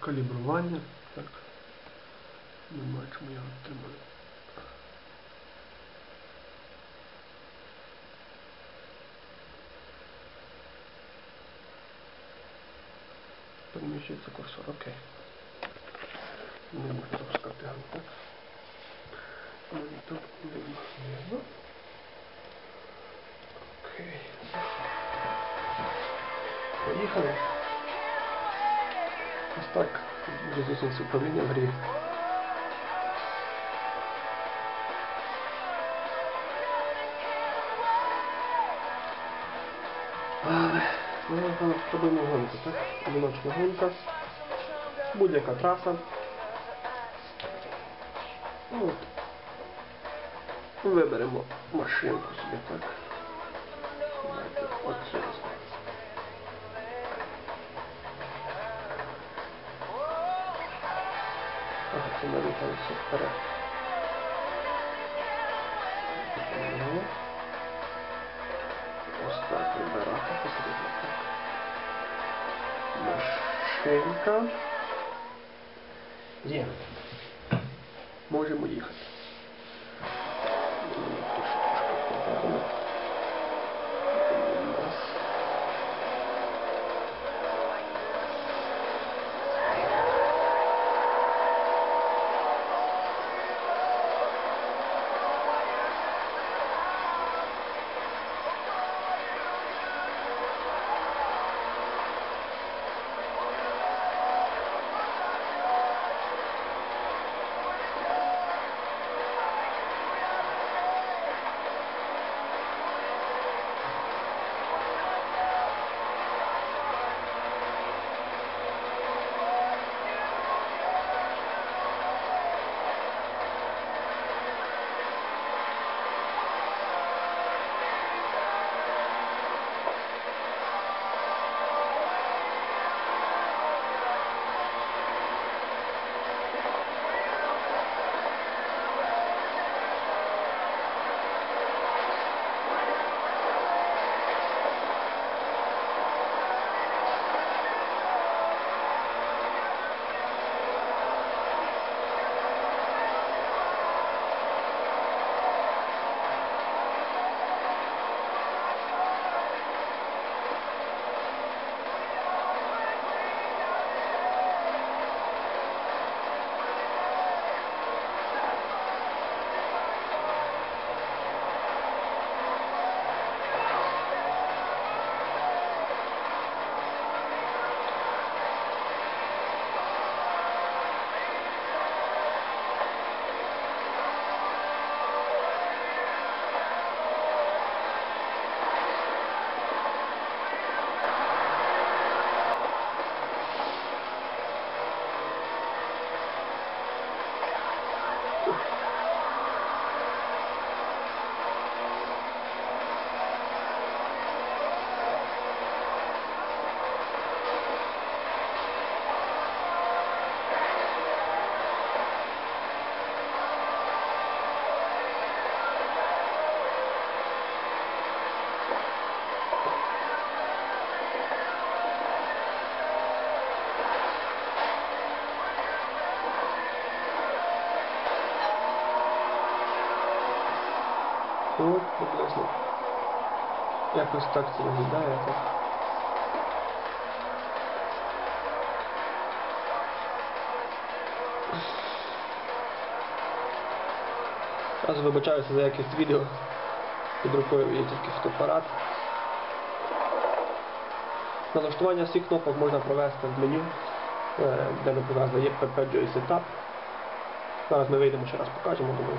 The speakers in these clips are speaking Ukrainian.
калібрування. Так. Ми бачимо, я отримаю. Переміщується курсор, окей. Не можна запускати. Мені тут видно. Видно. Окей. Поїхали. Ось так. Буде зустріч управління в. Але гонку, так? Одиночна гонка. Будь-яка траса. От. Виберемо машинку собі, так. Давайте оцю. Ага, це ми рухаємося вперед. Ось так вибирати потрібно. Так. Машинка. Є. Можемо їхати. От, приблизно. Якось так це виглядає. Так. Раз вибачаюся за якість відео. Під рукою є тільки фотоапарат. Налаштування всіх кнопок можна провести в меню, е, де показано є Perpetual Setup. Зараз ми вийдемо ще раз покажемо, думаю.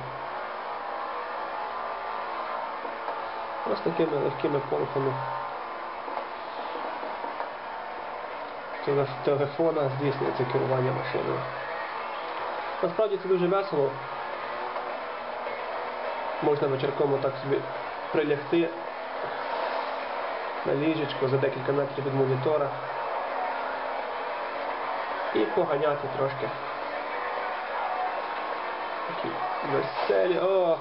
Ось такими легкими порухами теле- телефона здійснюється керування машиною. Насправді це дуже весело. Можна вечірком так собі прилягти на ліжечко за декілька метрів від монітора і поганяти трошки. Такі веселі. Ох!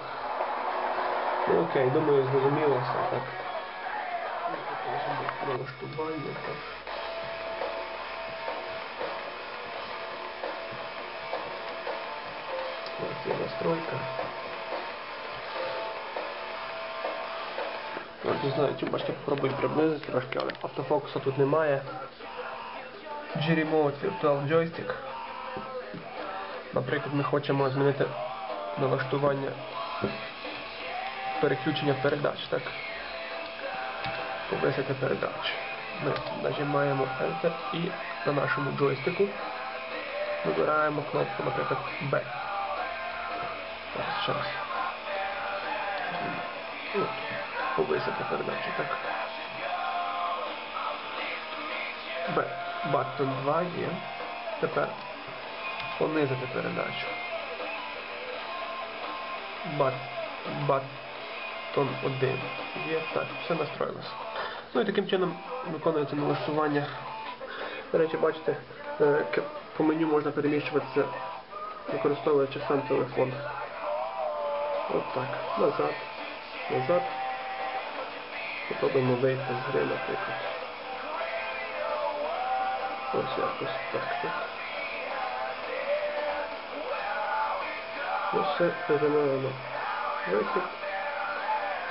Ну окей, думаю, зрозуміло все так. Налаштування так. Ось є настройка. Не знаю, бачите, попробую приблизити трошки, але автофокусу тут немає. G-Remote Virtual Joystick. Наприклад, ми хочемо змінити налаштування переключення передач, так? Повисити передач. Ми нажимаємо Enter і на нашому джойстику вибираємо кнопку, наприклад, B. Зараз, ще. Повисити передачу, так. Б. Баттон 2 є. Тепер понизити передачу. Бат, баттон 1 є. Так, все настроїлося. Ну і таким чином виконується налаштування. До речі, бачите, е, по меню можна переміщуватися, використовуючи сам телефон. От так. Назад. Назад. Попробуємо вийти з гри, наприклад. Ось якось так. так. Ну все, нажимаємо вихід.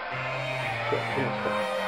Все, у нас так.